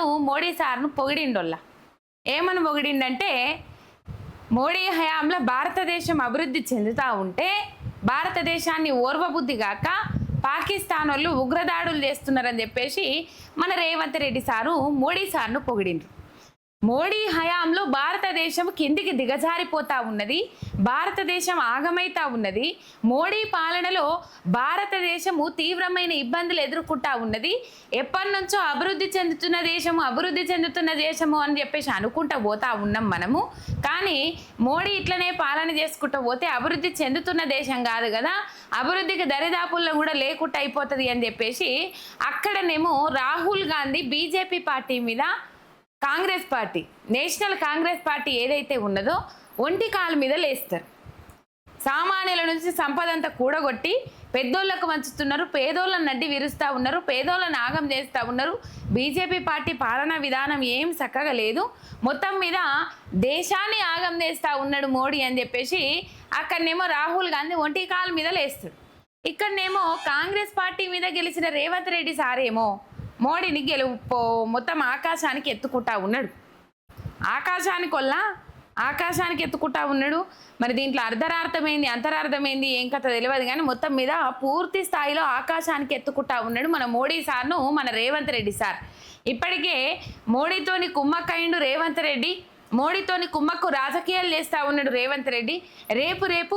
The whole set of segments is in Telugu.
సారు మోడీ సార్ను పొగిడిండోళ్ళ. ఏమని పొగిడిండంటే మోడీ హయాంలో భారతదేశం అభివృద్ధి చెందుతూ ఉంటే భారతదేశాన్ని ఓర్వబుద్ధి గాక పాకిస్తాన్ వాళ్ళు ఉగ్రదాడులు చేస్తున్నారని చెప్పేసి మన రేవంత్ రెడ్డి సారు మోడీ సార్ను పొగిడిండ్రు. మోడీ హయాంలో భారతదేశం కిందికి దిగజారిపోతా ఉన్నది భారతదేశం ఆగమైతా ఉన్నది. మోడీ పాలనలో భారతదేశము తీవ్రమైన ఇబ్బందులు ఎదుర్కొంటా ఉన్నది. ఎప్పటి నుంచో అభివృద్ధి చెందుతున్న దేశము అభివృద్ధి చెందుతున్న దేశము అని చెప్పేసి అనుకుంటా పోతా ఉన్నాం మనము. కానీ మోడీ ఇట్లనే పాలన చేసుకుంటూ పోతే అభివృద్ధి చెందుతున్న దేశం కాదు కదా. అభివృద్ధికి దరిదాపుల్లో కూడా లేకుండా అయిపోతుంది అని చెప్పేసి అక్కడనేమో రాహుల్ గాంధీ బీజేపీ పార్టీ మీద Congress party national Congress party ఏదైతే ఉన్నదో ఒంటి కాలు మీద లేస్తారు. సామాన్యుల నుంచి సంపద అంతా కూడగొట్టి పెద్దోళ్ళకు వంచుతున్నారు పేదోళ్ళని నడ్డి విరుస్తూ ఉన్నారు పేదోళ్ళని ఆగం చేస్తూ ఉన్నారు. బీజేపీ పార్టీ పాలనా విధానం ఏం చక్కగా లేదు. మొత్తం మీద దేశాన్ని ఆగం చేస్తూ ఉన్నాడు మోడీ అని చెప్పేసి అక్కడనేమో రాహుల్ గాంధీ ఒంటి కాలు మీద లేస్తాడు. ఇక్కడనేమో కాంగ్రెస్ పార్టీ మీద గెలిచిన రేవంత్ రెడ్డి సారేమో మోడీని గెలుపు పో- మొత్తం ఆకాశానికి ఎత్తుకుంటా ఉన్నాడు. ఆకాశానికి వల్ల ఆకాశానికి ఎత్తుకుంటా ఉన్నాడు. మరి దీంట్లో అర్ధరార్థమైంది అంతరార్థమైంది ఏం కథ తెలియదు కానీ మొత్తం మీద పూర్తి స్థాయిలో ఆకాశానికి ఎత్తుకుంటా ఉన్నాడు మన మోడీ సార్ను మన రేవంత్ రెడ్డి సార్. ఇప్పటికే మోడీతోని కుమ్మక్కయుడు రేవంత్ రెడ్డి. మోడీతోని కుమ్మక్కు రాజకీయాలు చేస్తా ఉన్నాడు రేవంత్ రెడ్డి. రేపు రేపు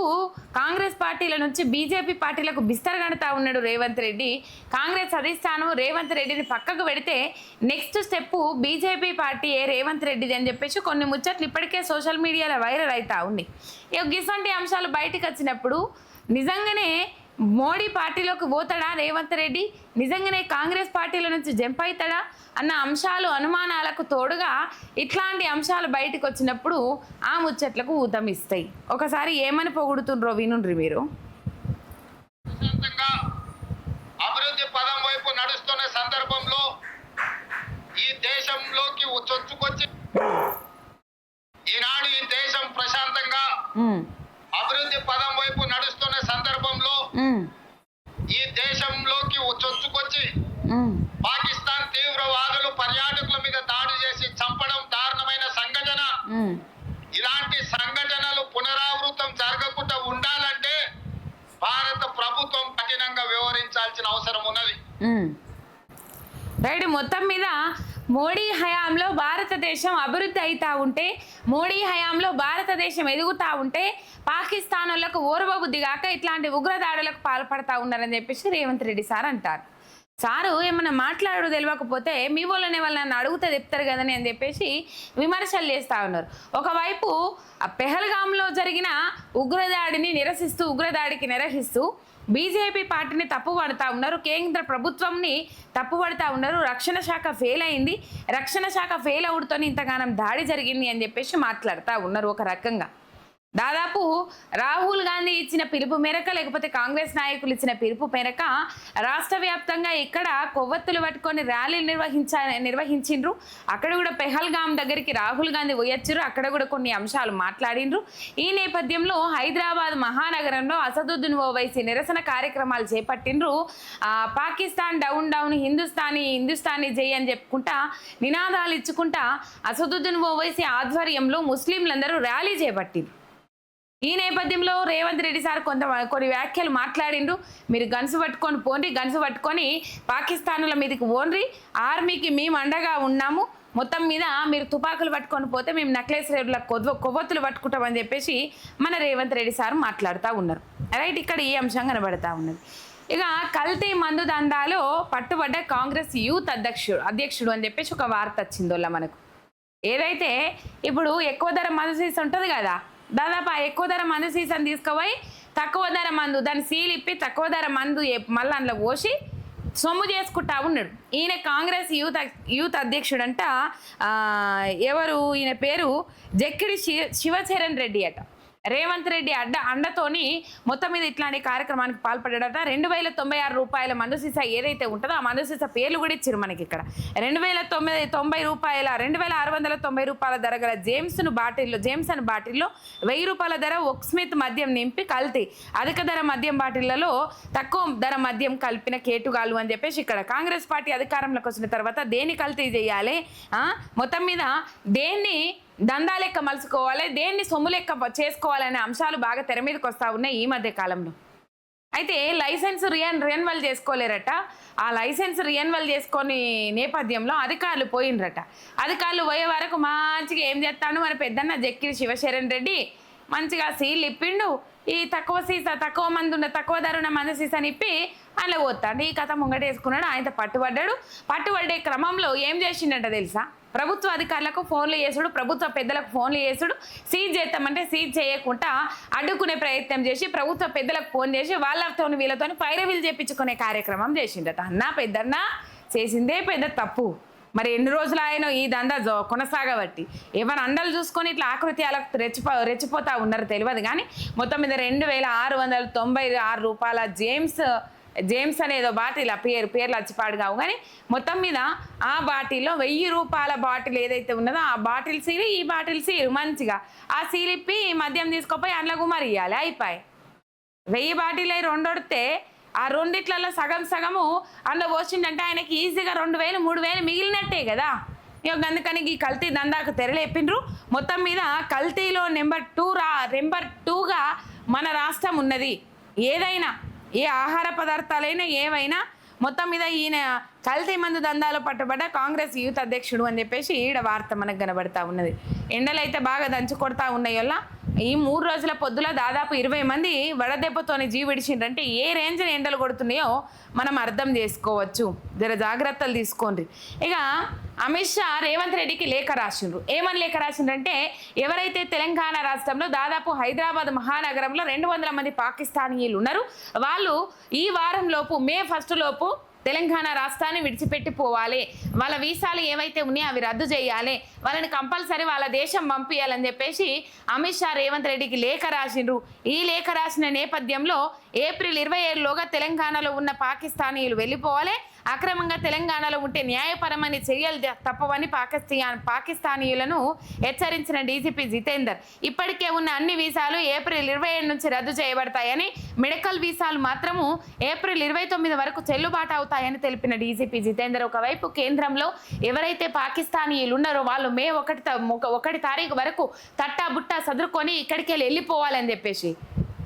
కాంగ్రెస్ పార్టీల నుంచి బీజేపీ పార్టీలకు బిస్తర కడతా ఉన్నాడు రేవంత్ రెడ్డి. కాంగ్రెస్ అధిష్టానం రేవంత్ రెడ్డిని పక్కకు పెడితే నెక్స్ట్ స్టెప్ బీజేపీ పార్టీ ఏ రేవంత్ రెడ్డిది అని చెప్పేసి కొన్ని ముచ్చట్లు ఇప్పటికే సోషల్ మీడియాలో వైరల్ అవుతా ఉంది ఇక గిసంటి అంశాలు బయటకు వచ్చినప్పుడు నిజంగానే మోడీ పార్టీలోకి పోతాడా? రేవంత్ రెడ్డి నిజంగానే కాంగ్రెస్ పార్టీల నుంచి జంప్ అవుతాడా అన్న అంశాలు అనుమానాలకు తోడుగా ఇట్లాంటి అంశాలు బయటకు వచ్చినప్పుడు ఆ ముచ్చట్లకు ఊతమిస్తాయి ఒకసారి ఏమని పొగుడుతుండ్రో వినుండ్రి మీరు? ప్రశాంతంగా అభివృద్ధి పదం వైపు నడుస్తున్న సందర్భంలో ఈ దేశంలోకి చొచ్చుకొచ్చి ఈనాడు ఈ దేశం ప్రశాంతంగా అభివృద్ధి పదం వైపు నడుస్తున్న సందర్భంలో ఈ దేశంలోకి చొచ్చుకొచ్చి పాకిస్తాన్ తీవ్రవాదులు పర్యాటకుల మీద దాడి చేసి చంపడం దారుణమైన సంఘటన. ఇలాంటి సంఘటనలు పునరావృతం జరగకుండా ఉండాలంటే భారత ప్రభుత్వం కఠినంగా వ్యవహరించాల్సిన అవసరం ఉన్నది. రైట్ మొత్తం మీద మోడీ హయాంలో భారతదేశం అభివృద్ధి అవుతా ఉంటే మోడీ హయాంలో భారతదేశం ఎదుగుతూ ఉంటే పాకిస్తాన్ వాళ్ళకు ఓర్వబుద్ధి కాక ఇట్లాంటి ఉగ్రదాడులకు పాల్పడతా ఉన్నారని చెప్పేసి రేవంత్ రెడ్డి సార్ అంటారు. సారు ఏమన్నా మాట్లాడు తెలియకపోతే మీ వాళ్ళనే వాళ్ళని అడుగుతే చెప్తారు కదని అని చెప్పేసి విమర్శలు చేస్తూ ఉన్నారు. ఒకవైపు పెహల్గాంలో జరిగిన ఉగ్రదాడిని నిరసిస్తూ ఉగ్రదాడికి నిరసిస్తూ బీజేపీ పార్టీని తప్పుపడతా ఉన్నారు కేంద్ర ప్రభుత్వంని తప్పుపడతా ఉన్నారు రక్షణ శాఖ ఫెయిల్ అయింది రక్షణ శాఖ ఫెయిల్ అవుడుతోనే ఇంతగానం దాడి జరిగింది అని చెప్పేసి మాట్లాడుతూ ఉన్నారు ఒక రకంగా. దాదాపు రాహుల్ గాంధీ ఇచ్చిన పిలుపు మేరక లేకపోతే కాంగ్రెస్ నాయకులు ఇచ్చిన పిలుపు మేరక రాష్ట్ర వ్యాప్తంగా ఇక్కడ కొవ్వొత్తులు పట్టుకొని ర్యాలీలు నిర్వహించ నిర్వహించిండ్రు. అక్కడ కూడా పెహల్గాం దగ్గరికి రాహుల్ గాంధీ పోయొచ్చారు అక్కడ కూడా కొన్ని అంశాలు మాట్లాడిండ్రు. ఈ నేపథ్యంలో హైదరాబాద్ మహానగరంలో అసదుద్దీన్ ఓవైసీ నిరసన కార్యక్రమాలు చేపట్టిండ్రు. పాకిస్తాన్ డౌన్ డౌన్ హిందుస్థానీ హిందుస్థానీ జై అని చెప్పుకుంటా నినాదాలు ఇచ్చుకుంటా అసదుద్దీన్ ఓవైసీ ఆధ్వర్యంలో ముస్లింలందరూ ర్యాలీ చేపట్టిండ్రు. ఈ నేపథ్యంలో రేవంత్ రెడ్డి సార్ కొంత కొన్ని వ్యాఖ్యలు మాట్లాడిండ్రు మీరు గన్సు పట్టుకొని పోండి గన్సు పట్టుకొని పాకిస్తానుల మీదకి ఓన్రి ఆర్మీకి మేము అండగా ఉన్నాము. మొత్తం మీద మీరు తుపాకులు పట్టుకొని పోతే మేము నక్లెస్ రేట్ల కొవ్వ కొవ్వొత్తులు పట్టుకుంటామని చెప్పేసి మన రేవంత్ రెడ్డి సార్ మాట్లాడుతూ ఉన్నారు. రైట్ ఇక్కడ ఈ అంశం కనబడతా ఉన్నది. ఇక కల్తీ మందు దందాలో పట్టుబడ్డ కాంగ్రెస్ యూత్ అధ్యక్షుడు అధ్యక్షుడు అని చెప్పేసి ఒక వార్త వచ్చిందోళ్ళ మనకు. ఏదైతే ఇప్పుడు ఎక్కువ ధర మందు సీసా ఉంటుంది కదా దాదాపు ఆ ఎక్కువ ధర మందు సీసన్ తీసుకుపోయి తక్కువ ధర మందు దాన్ని సీల్ ఇప్పి తక్కువ ధర మందు మళ్ళీ అందులో పోసి సొమ్ము చేసుకుంటా ఉన్నాడు. ఈయన కాంగ్రెస్ యూత్ యూత్ అధ్యక్షుడంట ఎవరు ఈయన పేరు జక్కిడి శివ శివచరణ్ రెడ్డి అట. రేవంత్ రెడ్డి అడ్డ అండతోని మొత్తం మీద ఇట్లాంటి కార్యక్రమానికి పాల్పడ్డాడట. రెండు వేల తొంభై ఆరు రూపాయల మందు సీసా ఏదైతే ఉంటుందో ఆ మందు సీసా పేర్లు కూడా ఇచ్చారు మనకి ఇక్కడ రెండు వేల తొమ్మిది తొంభై రూపాయల రెండు వేల ఆరు వందల తొంభై రూపాయల ధర గల జేమ్స్ను బాటిల్లో జేమ్స్ అని బాటిల్లో వెయ్యి రూపాయల ధర ఒక స్మిత్ మద్యం నింపి కల్తీ. అధిక ధర మద్యం బాటిళ్ళలో తక్కువ ధర మద్యం కలిపిన కేటుగాలు అని చెప్పేసి ఇక్కడ కాంగ్రెస్ పార్టీ అధికారంలోకి వచ్చిన తర్వాత దేన్ని కల్తీ చేయాలి? మొత్తం మీద దేన్ని దందా లెక్క మలుసుకోవాలి దేన్ని సొమ్ము లెక్క చేసుకోవాలనే అంశాలు బాగా తెర మీదకి వస్తూ ఉన్నాయి ఈ మధ్య కాలంలో. అయితే లైసెన్స్ రియన్ రియన్వల్ చేసుకోలేరట. ఆ లైసెన్స్ రియన్వల్ చేసుకొని నేపథ్యంలో అధికారులు పోయినరట. అధికారులు పోయే వరకు మంచిగా ఏం చేస్తాడు మన పెద్దన్న జక్కిరి శివశరణ్ రెడ్డి మంచిగా సీల్ ఇప్పిండు. ఈ తక్కువ సీసా తక్కువ మంది ఉన్న తక్కువ ధర ఉన్న మంది సీసాని ఇప్పి అందులో పోతాడు. ఈ కథ ముంగటేసుకున్నాడు ఆయనతో పట్టుబడ్డాడు. పట్టుబడే క్రమంలో ఏం చేసిండట తెలుసా? ప్రభుత్వ అధికారులకు ఫోన్లు చేసుడు ప్రభుత్వ పెద్దలకు ఫోన్లు చేసుడు సీజ్ చేస్తామంటే సీజ్ చేయకుండా అడ్డుకునే ప్రయత్నం చేసి ప్రభుత్వ పెద్దలకు ఫోన్ చేసి వాళ్ళతో వీళ్ళతో పైరవీలు చేపించుకునే కార్యక్రమం చేసిండట అన్నా పెద్దన్న చేసిందే పెద్ద తప్పు. మరి ఎన్ని రోజులు ఆయన ఈ దందా కొనసాగబట్టి? ఏమైనా అండలు చూసుకొని ఇట్లా ఆకృత్యాలకు రెచ్చిపో రెచ్చిపోతా ఉన్నారు తెలియదు కానీ మొత్తం మీద రెండు వేల ఆరు వందల తొంభై ఆరు రూపాయల జేమ్స్ జేమ్స్ అనేదో బాటిల్ ఆ పేరు పేర్లు అచ్చిపాడు కావు. కానీ మొత్తం మీద ఆ బాటిల్లో వెయ్యి రూపాయల బాటిల్ ఏదైతే ఉన్నదో ఆ బాటిల్ సీలు ఈ బాటిల్ సీలు మంచిగా. ఆ సీల్ ఇప్పి మద్యం తీసుకుపోయి అందులో గుమరి ఇవ్వాలి అయిపోయి. వెయ్యి బాటిల్ అయి రెండొడితే ఆ రెండిట్లలో సగం సగము అందులో పోసిండంటే ఆయనకి ఈజీగా రెండు వేలు మూడు వేలు మిగిలినట్టే కదా. ఇక అందుకని ఈ కల్తీ దందాకు తెరలేపిండ్రు మొత్తం మీద కల్తీలో నెంబర్ టూ రా నెంబర్ టూగా మన రాష్ట్రం ఉన్నది. ఏదైనా ఏ ఆహార పదార్థాలైనా ఏవైనా మొత్తం మీద ఈయన కల్తీ మందు దందాలో పట్టుబడ్డ కాంగ్రెస్ యూత్ అధ్యక్షుడు అని చెప్పేసి ఈడ వార్త మనకు కనబడతా ఉన్నది. ఎండలు అయితే బాగా దంచు కొడతా ఉన్నాయి వల్ల ఈ మూడు రోజుల పొద్దులో దాదాపు ఇరవై మంది వడదెబ్బతోని జీవి విడిచిండ్రంటే ఏ రేంజ్ని ఎండలు కొడుతున్నాయో మనం అర్థం చేసుకోవచ్చు. జర జాగ్రత్తలు తీసుకోండి. ఇక అమిత్ షా రేవంత్ రెడ్డికి లేఖ రాసిండ్రు. ఏమని లేఖ రాసిండ్రంటే ఎవరైతే తెలంగాణ రాష్ట్రంలో దాదాపు హైదరాబాద్ మహానగరంలో రెండు వందల మంది పాకిస్తానీయులు ఉన్నారు వాళ్ళు ఈ వారంలోపు మే ఫస్ట్ లోపు తెలంగాణ రాష్ట్రాన్ని విడిచిపెట్టి పోవాలి వాళ్ళ వీసాలు ఏవైతే ఉన్నాయో అవి రద్దు చేయాలి. వాళ్ళని కంపల్సరీ వాళ్ళ దేశం పంపించాలని చెప్పేసి అమిత్ షా రేవంత్ రెడ్డికి లేఖ రాసిండ్రు. ఈ లేఖ రాసిన నేపథ్యంలో ఏప్రిల్ ఇరవై ఏడులోగా తెలంగాణలో ఉన్న పాకిస్తానీయులు వెళ్ళిపోవాలి. అక్రమంగా తెలంగాణలో ఉంటే న్యాయపరమైన చర్యలు తప్పవని పాకిస్తాన్ పాకిస్తానీయులను హెచ్చరించిన డీజీపీ జితేందర్. ఇప్పటికే ఉన్న అన్ని వీసాలు ఏప్రిల్ ఇరవై ఏడు నుంచి రద్దు చేయబడతాయని మెడికల్ వీసాలు మాత్రము ఏప్రిల్ ఇరవై తొమ్మిది వరకు చెల్లుబాటు అవుతాయని తెలిపిన డీజీపీ జితేందర్. ఒకవైపు కేంద్రంలో ఎవరైతే పాకిస్తానీయులు ఉన్నారో వాళ్ళు మే ఒకటి త- ఒక- ఒకటి తారీఖు వరకు తట్టా బుట్టా సదురుకొని ఇక్కడికి వెళ్ళిపోవాలని చెప్పేసి.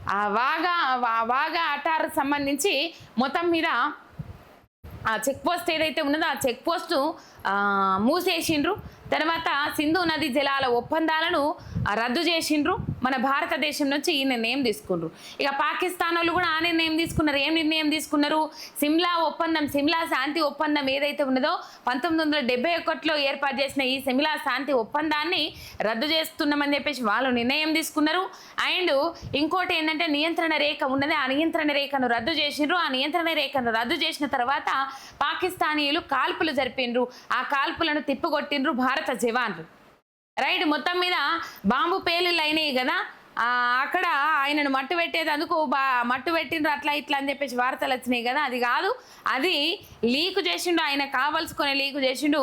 ఆ వాగా వాగా అటార్ సంబంధించి మొత్తం మీద ఆ చెక్ పోస్ట్ ఏదైతే ఉన్నదో ఆ చెక్ పోస్ట్ మూసేసిండ్రు. తర్వాత సింధు నది జలాల ఒప్పందాలను రద్దు చేసిండ్రు. మన భారతదేశం నుంచి ఈ నిర్ణయం తీసుకున్నారు ఇక పాకిస్తాన్ వాళ్ళు కూడా ఆ నిర్ణయం తీసుకున్నారు. ఏం నిర్ణయం తీసుకున్నారు? సిమ్లా ఒప్పందం సిమ్లా శాంతి ఒప్పందం ఏదైతే ఉన్నదో పంతొమ్మిది వందల డెబ్బై ఒకటిలో ఏర్పాటు చేసిన ఈ సిమ్లా శాంతి ఒప్పందాన్ని రద్దు చేస్తున్నామని చెప్పేసి వాళ్ళు నిర్ణయం తీసుకున్నారు. అండ్ ఇంకోటి ఏంటంటే నియంత్రణ రేఖ ఉన్నది. ఆ నియంత్రణ రేఖను రద్దు చేసిండ్రు. ఆ నియంత్రణ రేఖను రద్దు చేసిన తర్వాత పాకిస్తానీయులు కాల్పులు జరిపిండ్రు. ఆ కాల్పులను తిప్పుకొట్టిండ్రు భారత భారత జవాన్లు. రైట్ మొత్తం మీద బాంబు పేలుళ్ళు అయినాయి కదా. అక్కడ ఆయనను మట్టు పెట్టేదందుకు బా మట్టు పెట్టిండ్రు అట్లా ఇట్లా అని చెప్పేసి వార్తలు వచ్చినాయి కదా. అది కాదు అది లీకు చేసిండు ఆయన కావలసుకొని లీకు చేసిండు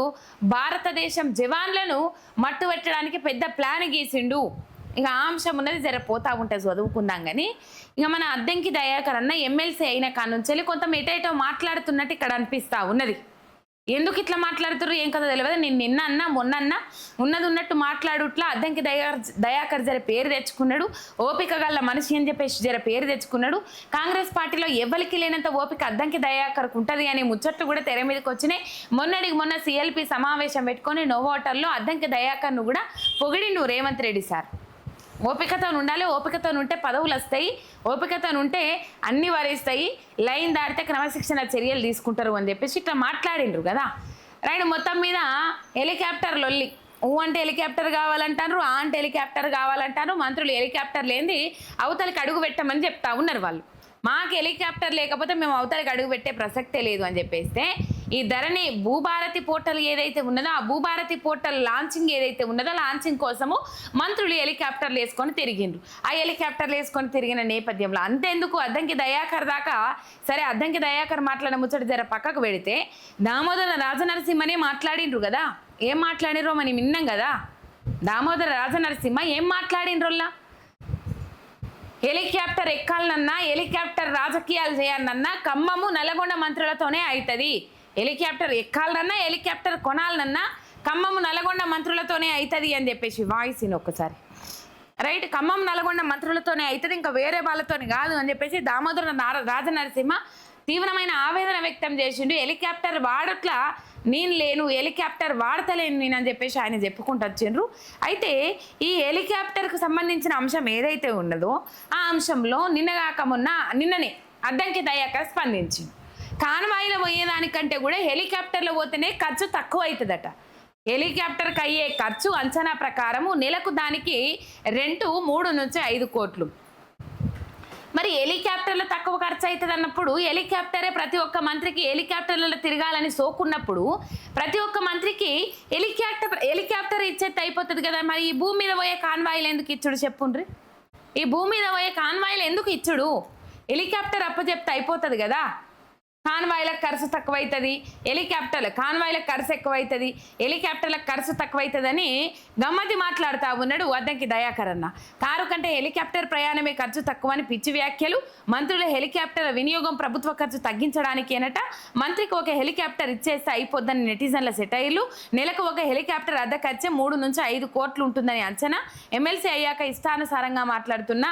భారతదేశం జవాన్లను మట్టు పెట్టడానికి పెద్ద ప్లాన్ గీసిండు. ఇక అంశం ఉన్నది జర పోతా ఉంటుంది చదువుకుందాం కానీ ఇక మన అద్దెంకి దయాకర్ అన్న ఎమ్మెల్సీ అయిన కాడ నుంచి కొంత ఎటైటో మాట్లాడుతున్నట్టు ఇక్కడ అనిపిస్తా ఉన్నది. ఎందుకు ఇట్లా మాట్లాడుతున్నారు ఏం కదా తెలియదు నేను నిన్న అన్నా మొన్న అన్నా ఉన్నది ఉన్నట్టు మాట్లాడుట్లా అద్దంకి దయాకర్ దయాకర్ జర పేరు తెచ్చుకున్నాడు. ఓపిక గల మనిషి అని చెప్పేసి జర పేరు తెచ్చుకున్నాడు. కాంగ్రెస్ పార్టీలో ఎవరికి లేనంత ఓపిక అద్దంకి దయాకర్కు ఉంటుంది అనే ముచ్చట్లు కూడా తెర మీదకి వచ్చినాయి. మొన్నటికి మొన్న సిఎల్పి సమావేశం పెట్టుకొని నో హోటల్లో అద్దంకి దయాకర్ను కూడా పొగిడిండు రేవంత్ రెడ్డి సార్. ఓపికతో ఉండాలి ఓపికతో ఉంటే పదవులు వస్తాయి ఓపికతో ఉంటే అన్ని వరిస్తాయి లైన్ దాటితే క్రమశిక్షణ చర్యలు తీసుకుంటారు అని చెప్పేసి ఇట్లా మాట్లాడిండ్రు కదా. రైట్ మొత్తం మీద హెలికాప్టర్లు ఒల్లి ఊ అంటే హెలికాప్టర్ కావాలంటారు ఆ అంటే హెలికాప్టర్ కావాలంటారు మంత్రులు హెలికాప్టర్ లేనిది అవతలకి అడుగు పెట్టమని చెప్తా ఉన్నారు వాళ్ళు. మాకు హెలికాప్టర్ లేకపోతే మేము అవతలకి అడుగు పెట్టే ప్రసక్తే లేదు అని చెప్పేస్తే ఈ ధరణి భూభారతి పోర్టల్ ఏదైతే ఉన్నదో ఆ భూభారతి పోర్టల్ లాంచింగ్ ఏదైతే ఉన్నదో లాంచింగ్ కోసము మంత్రులు హెలికాప్టర్లు వేసుకొని తిరిగిండ్రు. ఆ హెలికాప్టర్లు వేసుకొని తిరిగిన నేపథ్యంలో అంతేందుకు అద్దంకి దయాకర్ దాకా సరే అద్దంకి దయాకర్ మాట్లాడిన ముచ్చట జర పక్కకు పెడితే దామోదర రాజనరసింహనే మాట్లాడిండ్రు కదా? ఏం మాట్లాడినరో మనం విన్నాం కదా? దామోదర రాజనరసింహ ఏం మాట్లాడిండ్రోల్లా హెలికాప్టర్ ఎక్కాలనన్నా హెలికాప్టర్ రాజకీయాలు చేయాలన్నా ఖమ్మము నల్గొండ మంత్రులతోనే అవుతుంది హెలికాప్టర్ ఎక్కాలనన్నా హెలికాప్టర్ కొనాలనన్నా ఖమ్మం నల్గొండ మంత్రులతోనే అవుతుంది అని చెప్పేసి వాయిస్ ఇన్ ఒక్కసారి. రైట్ ఖమ్మం నల్గొండ మంత్రులతోనే అవుతుంది ఇంకా వేరే వాళ్ళతోనే కాదు అని చెప్పేసి దామోదర నార- రాజనరసింహ తీవ్రమైన ఆవేదన వ్యక్తం చేసిండు. హెలికాప్టర్ వాడట్ల నేను లేను హెలికాప్టర్ వాడతలేను నేను అని చెప్పేసి ఆయన చెప్పుకుంటూ వచ్చిండ్రు. అయితే ఈ హెలికాప్టర్కు సంబంధించిన అంశం ఏదైతే ఉన్నదో ఆ అంశంలో నిన్నగాక మొన్న నిన్ననే అద్దంకి దయాక స్పందించింది కాన్వాయిలో పోయేదానికంటే కూడా హెలికాప్టర్లో పోతేనే ఖర్చు తక్కువ అవుతుందట హెలికాప్టర్కి అయ్యే ఖర్చు అంచనా ప్రకారము నెలకు దానికి రెంటు మూడు నుంచి ఐదు కోట్లు. మరి హెలికాప్టర్లు తక్కువ ఖర్చు అవుతుంది అన్నప్పుడు హెలికాప్టరే ప్రతి ఒక్క మంత్రికి హెలికాప్టర్లలో తిరగాలని సోకున్నప్పుడు ప్రతి ఒక్క మంత్రికి హెలికాప్టర్ హెలికాప్టర్ ఇచ్చేది అయిపోతుంది కదా మరి ఈ భూమి మీద పోయే కాన్వాయిలు ఎందుకు ఇచ్చుడు చెప్పుండ్రి? ఈ భూమి మీద పోయే కాన్వాయిలు ఎందుకు ఇచ్చుడు? హెలికాప్టర్ అప్పచెప్తే అయిపోతుంది కదా. కాన్వాయ్లకు ఖర్చు తక్కువ అవుతుంది హెలికాప్టర్లు కాన్వాయ్లకు ఖర్చు ఎక్కువ అవుతుంది హెలికాప్టర్లకు ఖర్చు తక్కువైతుందని గమ్మతి మాట్లాడుతూ ఉన్నాడు వద్దంకి దయాకర్ అన్న. కారు కంటే హెలికాప్టర్ ప్రయాణమే ఖర్చు తక్కువ అని పిచ్చి వ్యాఖ్యలు మంత్రుల హెలికాప్టర్ వినియోగం ప్రభుత్వ ఖర్చు తగ్గించడానికి అనట మంత్రికి ఒక హెలికాప్టర్ ఇచ్చేస్తే అయిపోద్దని నెటిజన్ల సెటైర్లు నెలకు ఒక హెలికాప్టర్ అద్దె ఖర్చే మూడు నుంచి ఐదు కోట్లు ఉంటుందని అంచనా ఎమ్మెల్సీ అయ్యాక ఇష్టానుసారంగా మాట్లాడుతున్న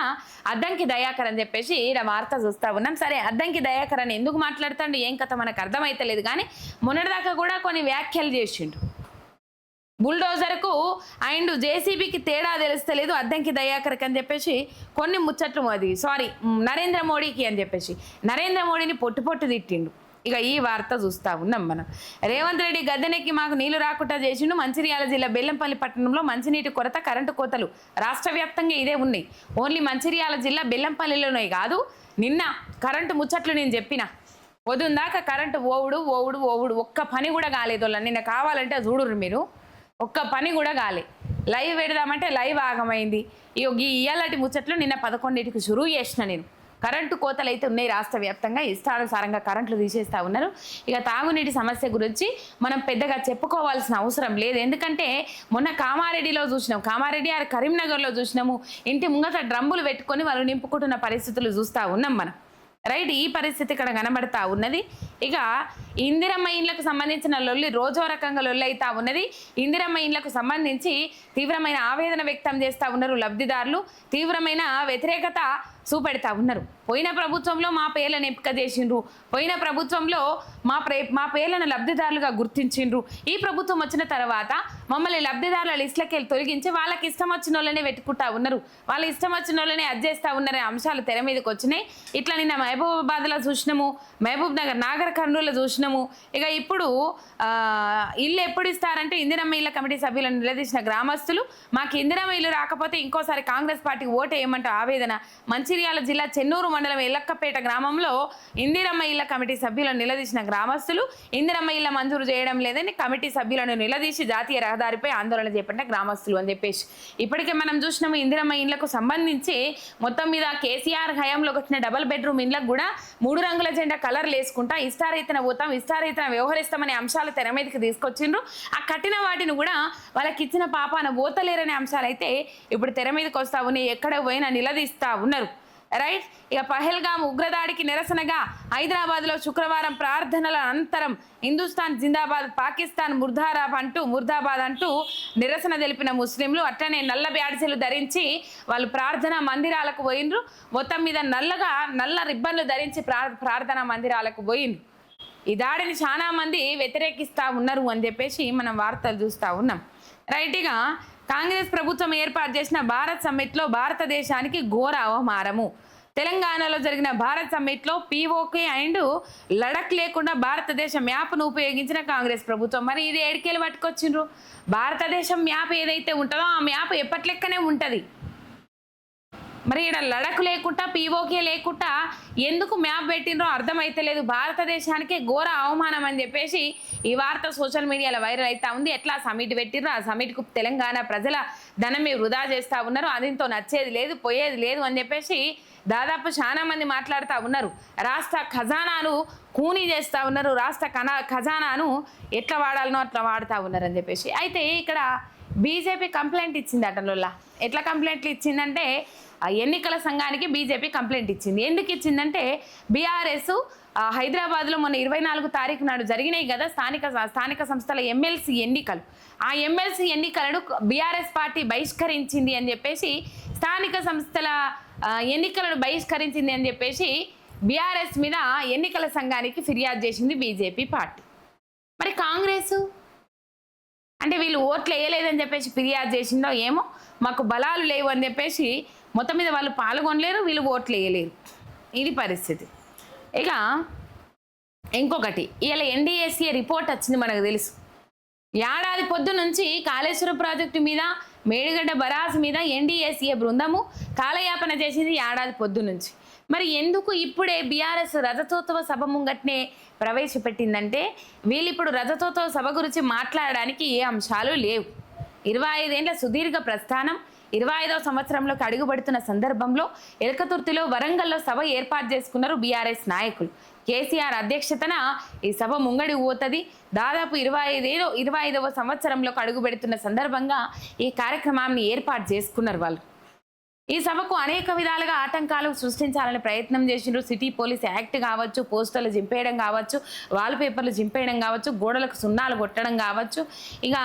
అద్దంకి దయాకర్ అని చెప్పేసి ఈడ వార్త చూస్తా ఉన్నాం. సరే అద్దంకి దయాకర్ అని ఎందుకు మాట్లాడుతాడు ఏం కథ మనకు అర్థమైతలేదు కానీ మొన్నటిదాకా కూడా కొన్ని వ్యాఖ్యలు చేసిండు. బుల్డోజర్కు అండ్ జేసీబీకి తేడా తెలుస్తలేదు అద్దంకి దయాకర్కి అని చెప్పేసి కొన్ని ముచ్చట్లు అది సారీ నరేంద్ర మోడీకి అని చెప్పేసి. నరేంద్ర మోడీని పొట్టు పొట్టు తిట్టిండు. ఇక ఈ వార్త చూస్తా ఉన్నాం మనం. రేవంత్ రెడ్డి గద్దెనెక్కి మాకు నీళ్ళు రాకుండా చేసిండు. మంచిర్యాల జిల్లా బెల్లంపల్లి పట్టణంలో మంచినీటి కొరత కరెంటు కోతలు రాష్ట్ర వ్యాప్తంగా ఇదే ఉన్నాయి. ఓన్లీ మంచిర్యాల జిల్లా బెల్లంపల్లిలోనే కాదు నిన్న కరెంటు ముచ్చట్లు నేను చెప్పిన. వదుందాక కరెంటు ఓవుడు ఓవుడు ఓవుడు ఒక్క పని కూడా కాలేదు వాళ్ళ నిన్న కావాలంటే చూడుర్రు మీరు. ఒక్క పని కూడా కాలే. లైవ్ పెడదామంటే లైవ్ ఆగమైంది. ఈ ఈ ఇయ్యాలటి ముచ్చట్లు నిన్న పదకొండింటికి షురువు చేసిన నేను. కరెంటు కోతలు అయితే ఉన్నాయి రాష్ట్ర వ్యాప్తంగా. ఇష్టానుసారంగా కరెంట్లు తీసేస్తా ఉన్నారు. ఇక తాగునీటి సమస్య గురించి మనం పెద్దగా చెప్పుకోవాల్సిన అవసరం లేదు. ఎందుకంటే మొన్న కామారెడ్డిలో చూసినాం. కామారెడ్డి ఆర్ కరీంనగర్లో చూసినాము. ఇంటి ముంగట డ్రమ్ములు పెట్టుకొని వాళ్ళు నింపుకుంటున్న పరిస్థితులు చూస్తూ ఉన్నాం మనం. రైట్ ఈ పరిస్థితి ఇక్కడ కనబడతా ఉన్నది. ఇక ఇందిరమ్మ ఇండ్లకు సంబంధించిన లొల్లి రోజో రకంగా లొల్లి అవుతా ఉన్నది. ఇందిరమ్మ ఇండ్లకు సంబంధించి తీవ్రమైన ఆవేదన వ్యక్తం చేస్తూ ఉన్నారు లబ్ధిదారులు. తీవ్రమైన వ్యతిరేకత చూపెడతా ఉన్నారు. పోయిన ప్రభుత్వంలో మా పేర్లను ఎంపిక చేసిండ్రు. పోయిన ప్రభుత్వంలో మా ప్రే మా పేర్లను లబ్ధిదారులుగా గుర్తించిండ్రు. ఈ ప్రభుత్వం వచ్చిన తర్వాత మమ్మల్ని లబ్ధిదారుల లిస్టులకి వెళ్ళి తొలగించి వాళ్ళకి ఇష్టం వచ్చిన వాళ్ళనే పెట్టుకుంటా ఉన్నారు. వాళ్ళ ఇష్టం వచ్చిన వాళ్ళనే అడ్జేస్తా ఉన్నారనే అంశాలు తెర మీదకి వచ్చినాయి. ఇట్లా నిన్న మహబూబాబాద్లో చూసినాము. మహబూబ్ నగర్ నాగర్ కర్నూలులో చూసినాము ఇక ఇప్పుడు ఇల్లు ఎప్పుడు ఇస్తారంటే ఇందిరమ్మ ఇళ్ళ కమిటీ సభ్యులను నిలదీసిన గ్రామస్తులు మాకు ఇందిరమ్మ ఇల్లు రాకపోతే ఇంకోసారి కాంగ్రెస్ పార్టీకి ఓటు వేయమంటూ ఆవేదన. మంచిర్యాల జిల్లా చెన్నూరు మండలం ఎల్లక్కపేట గ్రామంలో ఇందిరమ్మ ఇళ్ళ కమిటీ సభ్యులను నిలదీసిన గ్రామస్తులు ఇందిరమ్మ ఇళ్ళ మంజూరు చేయడం లేదని కమిటీ సభ్యులను నిలదీసి జాతీయ రహదారిపై ఆందోళన చేపట్టిన గ్రామస్తులు అని చెప్పేసి. ఇప్పటికే మనం చూసినాము ఇందిరమ్మ ఇళ్ళకు సంబంధించి మొత్తం మీద కేసీఆర్ హయాంలోకి వచ్చిన డబల్ బెడ్రూమ్ ఇండ్లకు కూడా మూడు రంగుల జెండా కలర్లు వేసుకుంటా ఇష్టారీతన పోతాం ఇష్టారీతన వ్యవహరిస్తామనే అంశాలు తెర మీదకి తీసుకొచ్చిండ్రు. ఆ కఠిన వాటిని కూడా వాళ్ళకి ఇచ్చిన పాపాన పోతలేరనే అంశాలు అయితే ఇప్పుడు తెర మీదకి వస్తా ఉన్నాయి ఎక్కడ పోయినా నిలదీస్తా ఉన్నారు. రైట్ ఇక పహల్గామ్ ఉగ్రదాడికి నిరసనగా హైదరాబాద్లో శుక్రవారం ప్రార్థనల అనంతరం హిందుస్థాన్ జిందాబాద్ పాకిస్తాన్ ముర్దారాబ్ అంటూ ముర్దాబాద్ అంటూ నిరసన తెలిపిన ముస్లింలు అట్లనే నల్ల బ్యాడ్జీలు ధరించి వాళ్ళు ప్రార్థనా మందిరాలకు పోయినరు మొత్తం మీద నల్లగా నల్ల రిబ్బన్లు ధరించి ప్రార్థనా మందిరాలకు పోయినరు ఈ దాడిని చాలా మంది వ్యతిరేకిస్తూ ఉన్నారు అని చెప్పేసి మనం వార్తలు చూస్తూ ఉన్నాం. రైట్గా కాంగ్రెస్ ప్రభుత్వం ఏర్పాటు చేసిన భారత్ సమ్మిట్లో భారతదేశానికి ఘోర అవమానము. తెలంగాణలో జరిగిన భారత్ సమ్మిట్లో పీఓకే అండ్ లడక్ లేకుండా భారతదేశ మ్యాప్ను ఉపయోగించిన కాంగ్రెస్ ప్రభుత్వం. మరి ఇది ఏడికెళ్ళి పట్టుకొచ్చిండ్రు? భారతదేశం మ్యాప్ ఏదైతే ఉంటుందో ఆ మ్యాప్ ఎప్పట్లెక్కనే ఉంటుంది? మరి ఇక్కడ లడక్ లేకుండా పీఓకే లేకుండా ఎందుకు మ్యాప్ పెట్టినరో అర్థమైతలేదు. భారతదేశానికే ఘోర అవమానం అని చెప్పేసి ఈ వార్త సోషల్ మీడియాలో వైరల్ అవుతా ఉంది. ఎట్లా సమిట్ పెట్టినో ఆ సమిట్కు తెలంగాణ ప్రజల ధనమే వృధా చేస్తూ ఉన్నారు. అదింతో నచ్చేది లేదు పోయేది లేదు అని చెప్పేసి దాదాపు చాలా మంది మాట్లాడుతూ ఉన్నారు. రాష్ట్ర ఖజానాను కూనీ చేస్తూ ఉన్నారు. రాష్ట్ర కనా ఖజానాను ఎట్లా వాడాలనో అట్లా వాడుతూ ఉన్నారు అని చెప్పేసి. అయితే ఇక్కడ బీజేపీ కంప్లైంట్ ఇచ్చింది అటలోలా ఎట్లా కంప్లైంట్లు ఇచ్చిందంటే ఎన్నికల సంఘానికి బీజేపీ కంప్లైంట్ ఇచ్చింది. ఎందుకు ఇచ్చిందంటే బీఆర్ఎస్ హైదరాబాద్లో మొన్న ఇరవై నాలుగు తారీఖు నాడు జరిగినాయి కదా స్థానిక స్థానిక సంస్థల ఎమ్మెల్సీ ఎన్నికలు. ఆ ఎమ్మెల్సీ ఎన్నికలను బీఆర్ఎస్ పార్టీ బహిష్కరించింది అని చెప్పేసి స్థానిక సంస్థల ఎన్నికలను బహిష్కరించింది అని చెప్పేసి బీఆర్ఎస్ మీద ఎన్నికల సంఘానికి ఫిర్యాదు చేసింది బీజేపీ పార్టీ. మరి కాంగ్రెస్? అంటే వీళ్ళు ఓట్లు వేయలేదని చెప్పేసి ఫిర్యాదు చేసిందో ఏమో మాకు బలాలు లేవు అని చెప్పేసి మొత్తం మీద వాళ్ళు పాల్గొనలేరు వీళ్ళు ఓట్లు వేయలేరు. ఇది పరిస్థితి. ఇక ఇంకొకటి ఇలా ఎన్డీఏసీఏ రిపోర్ట్ వచ్చింది మనకు తెలుసు. ఏడాది పొద్దు నుంచి కాళేశ్వర ప్రాజెక్టు మీద మేడిగడ్డ బరాజ్ మీద ఎన్డీఏసీఏ బృందము కాలయాపన చేసింది ఏడాది పొద్దు నుంచి. మరి ఎందుకు ఇప్పుడే బీఆర్ఎస్ రజతోత్సవ సభ ముంగట్నే ప్రవేశపెట్టిందంటే వీళ్ళు ఇప్పుడు రజతోత్సవ సభ గురించి మాట్లాడడానికి ఏ అంశాలు లేవు. ఇరవై ఐదేళ్ళ సుదీర్ఘ ప్రస్థానం ఇరవై ఐదవ సంవత్సరంలోకి అడుగుపడుతున్న సందర్భంలో ఎలకతుర్తిలో వరంగల్లో సభ ఏర్పాటు చేసుకున్నారు బీఆర్ఎస్ నాయకులు. కేసీఆర్ అధ్యక్షతన ఈ సభ ముంగడి పోతుంది. దాదాపు ఇరవై ఐదేదో ఇరవై ఐదవ సంవత్సరంలోకి అడుగుపెడుతున్న సందర్భంగా ఈ కార్యక్రమాన్ని ఏర్పాటు చేసుకున్నారు వాళ్ళు. ఈ సభకు అనేక విధాలుగా ఆటంకాలు సృష్టించాలని ప్రయత్నం చేసిండ్రు. సిటీ పోలీస్ యాక్ట్ కావచ్చు పోస్టర్లు జింపేయడం కావచ్చు వాల్ పేపర్లు జింపేయడం కావచ్చు గోడలకు సున్నాలు కొట్టడం కావచ్చు ఇక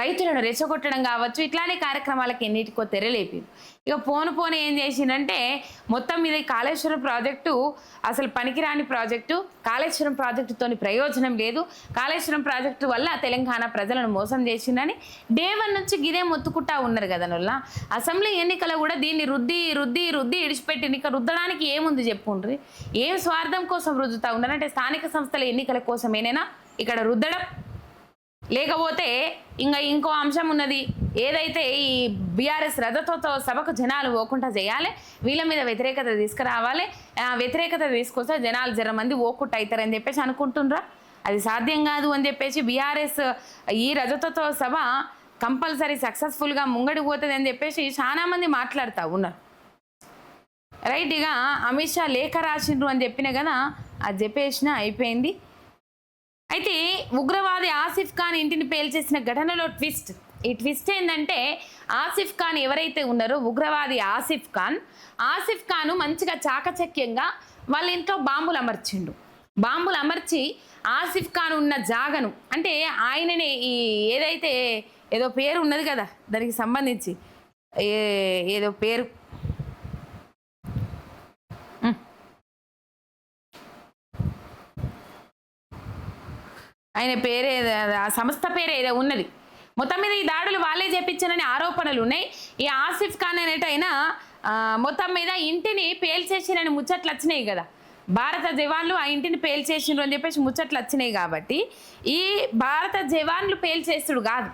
రైతులను రెచ్చగొట్టడం కావచ్చు ఇట్లానే కార్యక్రమాలకు ఎన్నిటికో తెరలేపారు ఇక పోను పోను ఏం చేసిందంటే మొత్తం మీద కాళేశ్వరం ప్రాజెక్టు అసలు పనికిరాని ప్రాజెక్టు కాళేశ్వరం ప్రాజెక్టుతోని ప్రయోజనం లేదు. కాళేశ్వరం ప్రాజెక్టు వల్ల తెలంగాణ ప్రజలను మోసం చేసిందని డే వన్ నుంచి గిదే మొత్తుకుంటా ఉన్నారు కదా నొల్ల. అసెంబ్లీ ఎన్నికలు కూడా దీన్ని రుద్ది రుద్ది రుద్ది ఇడిచిపెట్టి ఇక రుద్దడానికి ఏముంది చెప్పుండ్రి? ఏం స్వార్థం కోసం రుద్దుతా ఉన్నారు? అంటే స్థానిక సంస్థల ఎన్నికల కోసమేనైనా? ఇక్కడ రుద్దడం? లేకపోతే ఇంకా ఇంకో అంశం ఉన్నది. ఏదైతే ఈ బీఆర్ఎస్ రథతో సభకు జనాలు పోకుండా చేయాలి వీళ్ళ మీద వ్యతిరేకత తీసుకురావాలి వ్యతిరేకత తీసుకొస్తే జనాలు జర మంది ఓకుట్ అవుతారని చెప్పేసి అనుకుంటున్నారా అది సాధ్యం కాదు అని చెప్పేసి బీఆర్ఎస్ ఈ రజతోత్సవ సభ కంపల్సరీ సక్సెస్ఫుల్గా ముంగడి పోతుంది అని చెప్పేసి చాలా మంది మాట్లాడుతూ ఉన్నారు. రైట్ ఇక అమిత్ షా లేఖ రాసిండ్రు అని చెప్పిన కదా అది చెప్పేసిన అయిపోయింది. అయితే ఉగ్రవాది ఆసిఫ్ ఖాన్ ఇంటిని పేల్చేసిన ఘటనలో ట్విస్ట్. ఈ ట్విస్ట్ ఏంటంటే ఆసిఫ్ ఖాన్ ఎవరైతే ఉన్నారో ఉగ్రవాది ఆసిఫ్ ఖాన్ ఆసిఫ్ ఖాన్ మంచిగా చాకచక్యంగా వాళ్ళ ఇంట్లో బాంబులు అమర్చిండు. బాంబులు అమర్చి ఆసిఫ్ ఖాన్ ఉన్న జాగను అంటే ఆయననే ఈ ఏదైతే ఏదో పేరు ఉన్నది కదా దానికి సంబంధించి ఏ ఏదో పేరు. ఆయన పేరే ఆ సంస్థ పేరే ఏదో ఉన్నది. మొత్తం మీద ఈ దాడులు వాళ్ళే చేపించారని ఆరోపణలు ఉన్నాయి. ఈ ఆసిఫ్ ఖాన్ అనేటైనా మొత్తం మీద ఇంటిని పేల్చేసిరని ముచ్చట్లు వచ్చినాయి కదా. భారత జవాన్లు ఆ ఇంటిని పేల్చేసిండ్రు అని చెప్పేసి ముచ్చట్లు వచ్చినాయి కాబట్టి ఈ భారత జవాన్లు పేల్చేస్తుడు కాదు.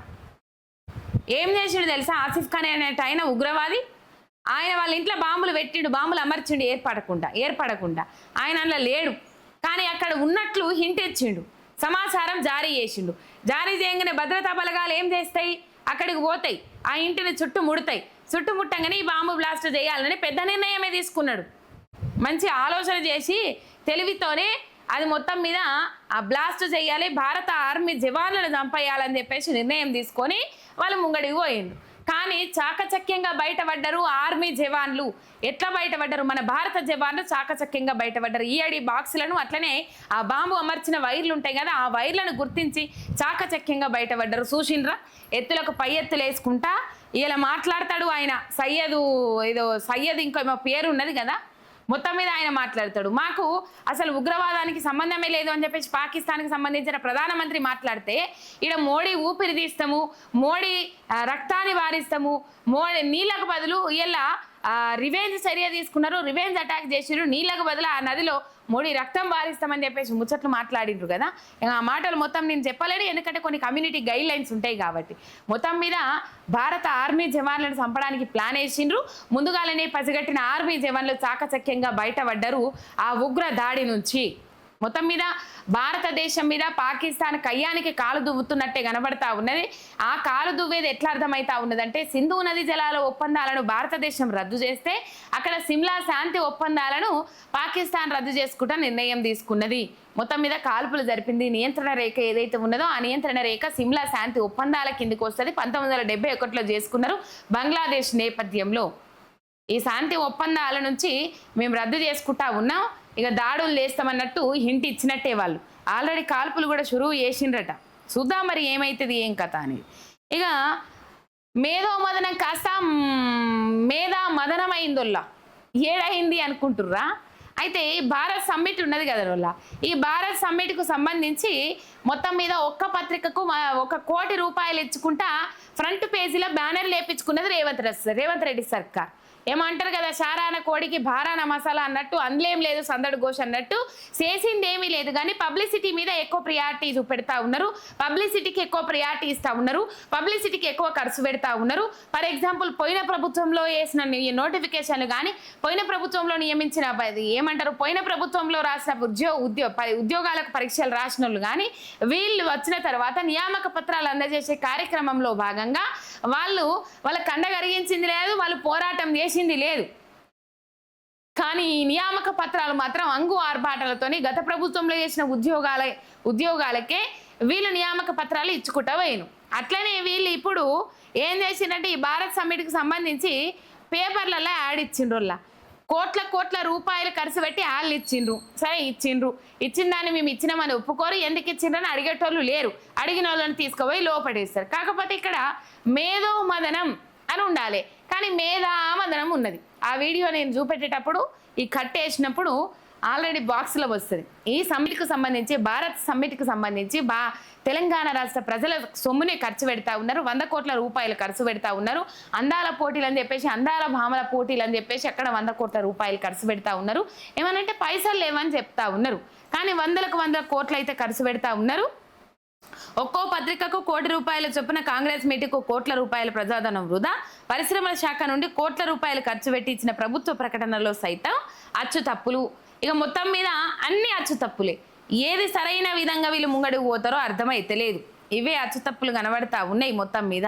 ఏం చేసిండు తెలుసా? ఆసిఫ్ ఖాన్ అనేట ఆయన ఉగ్రవాది ఆయన వాళ్ళ ఇంట్లో బాంబులు పెట్టిండు బాంబులు అమర్చిండు ఏర్పడకుండా ఏర్పడకుండా. ఆయన అందులో లేడు. కానీ అక్కడ ఉన్నట్లు హింట్ ఇచ్చిండు. సమాచారం జారీ చేసిండు. జారీ చేయగానే భద్రతా బలగాలు ఏం చేస్తాయి? అక్కడికి పోతాయి. ఆ ఇంటిని చుట్టూ ముడతాయి. చుట్టుముట్టంగానే ఈ బాంబు బ్లాస్ట్ చేయాలని పెద్ద నిర్ణయమే తీసుకున్నాడు. మంచి ఆలోచన చేసి తెలివితోనే అది మొత్తం మీద ఆ బ్లాస్ట్ చేయాలి భారత ఆర్మీ జవాన్లను చంపేయాలని చెప్పేసి నిర్ణయం తీసుకొని వాళ్ళు ముంగడికి పోయిండు కానీ చాకచక్యంగా బయటపడ్డరు ఆర్మీ జవాన్లు. ఎట్లా బయటపడ్డరు? మన భారత జవాన్లు చాకచక్యంగా బయటపడ్డరు. ఈఐడి బాక్సులను అట్లనే ఆ బాంబు అమర్చిన వైర్లు ఉంటాయి కదా ఆ వైర్లను గుర్తించి చాకచక్యంగా బయటపడ్డరు. చూసిండ్రా? ఎత్తులకు పై ఎత్తులు వేసుకుంటా ఇలా మాట్లాడతాడు ఆయన. సయ్యదు ఏదో సయ్యద్ ఇంకో ఏమో పేరు ఉన్నది కదా మొత్తం మీద ఆయన మాట్లాడతాడు. మాకు అసలు ఉగ్రవాదానికి సంబంధమే లేదు అని చెప్పేసి పాకిస్తాన్కి సంబంధించిన ప్రధానమంత్రి మాట్లాడితే ఇక్కడ మోడీ ఊపిరి తీస్తాము మోడీ రక్తాన్ని వారిస్తాము మోడీ నీళ్ళకు బదులు ఇలా రివెంజ్ చర్య తీసుకున్నారు. రివెంజ్ అటాక్ చేసిరు నీళ్ళకు బదులు ఆ నదిలో మోడీ రక్తం వారిస్తామని చెప్పేసి ముచ్చట్లు మాట్లాడిండ్రు కదా. ఆ మాటలు మొత్తం నేను చెప్పలేను. ఎందుకంటే కొన్ని కమ్యూనిటీ గైడ్ లైన్స్ ఉంటాయి కాబట్టి. మొత్తం మీద భారత ఆర్మీ జవాన్లను చంపడానికి ప్లాన్ వేసిండ్రు. ముందుగాలనే పసిగట్టిన ఆర్మీ జవాన్లు చాకచక్యంగా బయటపడ్డారు ఆ ఉగ్ర దాడి నుంచి. మొత్తం మీద భారతదేశం మీద పాకిస్తాన్ కయ్యానికి కాలు దువ్వుతున్నట్టే కనబడతా ఉన్నది. ఆ కాలు దువ్వేది ఎట్లా అర్థమవుతా ఉన్నదంటే సింధు నది జలాల ఒప్పందాలను భారతదేశం రద్దు చేస్తే అక్కడ సిమ్లా శాంతి ఒప్పందాలను పాకిస్తాన్ రద్దు చేసుకుంటా నిర్ణయం తీసుకున్నది. మొత్తం మీద కాల్పులు జరిపింది నియంత్రణ రేఖ ఏదైతే ఉన్నదో ఆ నియంత్రణ రేఖ సిమ్లా శాంతి ఒప్పందాల కిందికి వస్తుంది. పంతొమ్మిది వందల డెబ్బై ఒకటిలో చేసుకున్నారు బంగ్లాదేశ్ నేపథ్యంలో. ఈ శాంతి ఒప్పందాల నుంచి మేము రద్దు చేసుకుంటా ఉన్నాం. ఇక దాడులు లేస్తామన్నట్టు హింట్ ఇచ్చినట్టే వాళ్ళు. ఆల్రెడీ కాల్పులు కూడా షురువు చేసిండ్రట. చూద్దాం మరి ఏమైతుంది ఏం కథ అనేది. ఇక మేధో మదనం కాస్త మేధా మదనం ఏడైంది అనుకుంటుర్రా? అయితే ఈ భారత్ సమ్మిట్ ఉన్నది కదా రోల్లా ఈ భారత్ సమ్మిట్కు సంబంధించి మొత్తం మీద ఒక్క పత్రికకు ఒక కోటి రూపాయలు ఇచ్చుకుంటా ఫ్రంట్ పేజీలో బ్యానర్ లేపించుకున్నది రేవంత్ రెడ్డి రేవంత్ రెడ్డి సర్కార్. ఏమంటారు కదా షారాన కోడికి భారాన మసాలా అన్నట్టు అందులేం లేదు సందడు ఘోష్ అన్నట్టు చేసింది ఏమీ లేదు. కానీ పబ్లిసిటీ మీద ఎక్కువ ప్రియారిటీ చూపెడతా ఉన్నారు. పబ్లిసిటీకి ఎక్కువ ప్రియారిటీ ఇస్తా ఉన్నారు. పబ్లిసిటీకి ఎక్కువ ఖర్చు పెడతా ఉన్నారు. ఫర్ ఎగ్జాంపుల్ పోయిన ప్రభుత్వంలో వేసిన నోటిఫికేషన్లు కానీ పోయిన ప్రభుత్వంలో నియమించిన ఏమంటారు? పోయిన ప్రభుత్వంలో రాసిన ఉద్యోగ ఉద్యోగ ఉద్యోగాలకు పరీక్షలు రాసిన వాళ్ళు కానీ వీళ్ళు వచ్చిన తర్వాత నియామక పత్రాలు అందజేసే కార్యక్రమంలో భాగంగా వాళ్ళు వాళ్ళ కండ కరిగించింది లేదు వాళ్ళు పోరాటం చేసింది లేదు. కానీ ఈ నియామక పత్రాలు మాత్రం అంగు ఆర్భాటాలతోని గత ప్రభుత్వంలో చేసిన ఉద్యోగాల ఉద్యోగాలకే వీళ్ళు నియామక పత్రాలు ఇచ్చుకుంటా పోయిను అట్లనే వీళ్ళు ఇప్పుడు ఏం చేసిందంటే ఈ భారత్ సమ్మిట్కి సంబంధించి పేపర్లలో యాడ్ ఇచ్చిండ్రుల్లా కోట్ల కోట్ల రూపాయలు ఖర్చు పెట్టి వాళ్ళు ఇచ్చిండ్రు. సరే ఇచ్చిండ్రు. ఇచ్చిన దాన్ని మేము ఇచ్చినామని ఒప్పుకోరు. ఎందుకు ఇచ్చిండ్రని అడిగేటోళ్ళు లేరు. అడిగిన వాళ్ళని తీసుకుపోయి లోపడేస్తారు. కాకపోతే ఇక్కడ మేధో మదనం అని ఉండాలి. కానీ మేధా మదనం ఉన్నది. ఆ వీడియో నేను చూపెట్టేటప్పుడు ఈ కట్ వేసినప్పుడు ఆల్రెడీ బాక్స్లో వస్తుంది. ఈ సమ్మిట్కు సంబంధించి భారత్ సమ్మిట్కి సంబంధించి బా తెలంగాణ రాష్ట్ర ప్రజల సొమ్ముని ఖర్చు పెడతా ఉన్నారు. వంద కోట్ల రూపాయలు ఖర్చు పెడతా ఉన్నారు. అందాల పోటీలు అని చెప్పేసి అందాల భామల పోటీలు అని చెప్పేసి అక్కడ వంద కోట్ల రూపాయలు ఖర్చు పెడతా ఉన్నారు. ఏమనంటే పైసలు లేవని చెప్తా ఉన్నారు. కానీ వందలకు వందల కోట్లు అయితే ఖర్చు పెడతా ఉన్నారు. ఒక్కో పత్రికకు కోటి రూపాయల చొప్పున కాంగ్రెస్ మీటింగ్కు కోట్ల రూపాయల ప్రజాధనం వృధా. పరిశ్రమల శాఖ నుండి కోట్ల రూపాయలు ఖర్చు పెట్టి ఇచ్చిన ప్రభుత్వ ప్రకటనలో సైతం అచ్చు తప్పులు ఇక మొత్తం మీద అన్ని అచ్చు తప్పులే. ఏది సరైన విధంగా వీళ్ళు ముంగడుకు పోతారో అర్థమైతలేదు. ఇవే అచ్చు తప్పులు కనబడతా ఉన్నాయి మొత్తం మీద.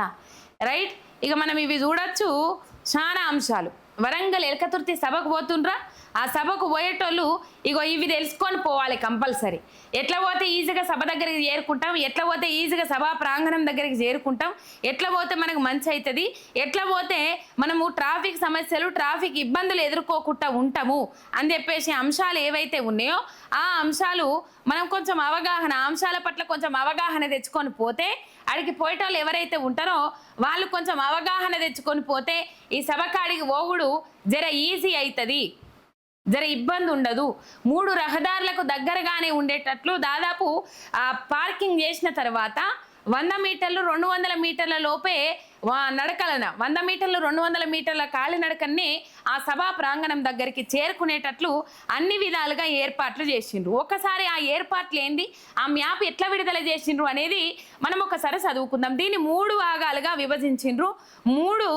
రైట్? ఇక మనం ఇవి చూడొచ్చు. చాలా అంశాలు. వరంగల్ ఎలకతుర్తి సభకు పోతుండ్రా? ఆ సభకు పోయేటోళ్ళు ఇగో ఇవి తెలుసుకొని పోవాలి కంపల్సరీ. ఎట్లా పోతే ఈజీగా సభ దగ్గరికి చేరుకుంటాం ఎట్లా పోతే ఈజీగా సభా ప్రాంగణం దగ్గరికి చేరుకుంటాం ఎట్లా పోతే మనకు మంచి అవుతుంది ఎట్లా పోతే మనము ట్రాఫిక్ సమస్యలు ట్రాఫిక్ ఇబ్బందులు ఎదుర్కోకుండా ఉంటాము అని చెప్పేసి అంశాలు ఏవైతే ఉన్నాయో ఆ అంశాలు మనం కొంచెం అవగాహన అంశాల పట్ల కొంచెం అవగాహన తెచ్చుకొని పోతే అడిగి పోయేటోళ్ళు ఎవరైతే ఉంటారో వాళ్ళు కొంచెం అవగాహన తెచ్చుకొని పోతే ఈ సభకాడికి కాడికి జర ఈజీ అవుతుంది జర ఇబ్బంది ఉండదు. మూడు రహదారులకు దగ్గరగానే ఉండేటట్లు దాదాపు ఆ పార్కింగ్ చేసిన తర్వాత వంద మీటర్లు రెండు వందల మీటర్ల లోపే నడకలన. వంద మీటర్లు రెండు వందల మీటర్ల కాలినడకన్నే ఆ సభా ప్రాంగణం దగ్గరికి చేరుకునేటట్లు అన్ని విధాలుగా ఏర్పాట్లు చేసిండ్రు. ఒకసారి ఆ ఏర్పాట్లు ఏంది? ఆ మ్యాప్ ఎట్లా విడుదల చేసిండ్రు అనేది మనం ఒకసారి చదువుకుందాం. దీన్ని మూడు భాగాలుగా విభజించిండ్రు. మూడు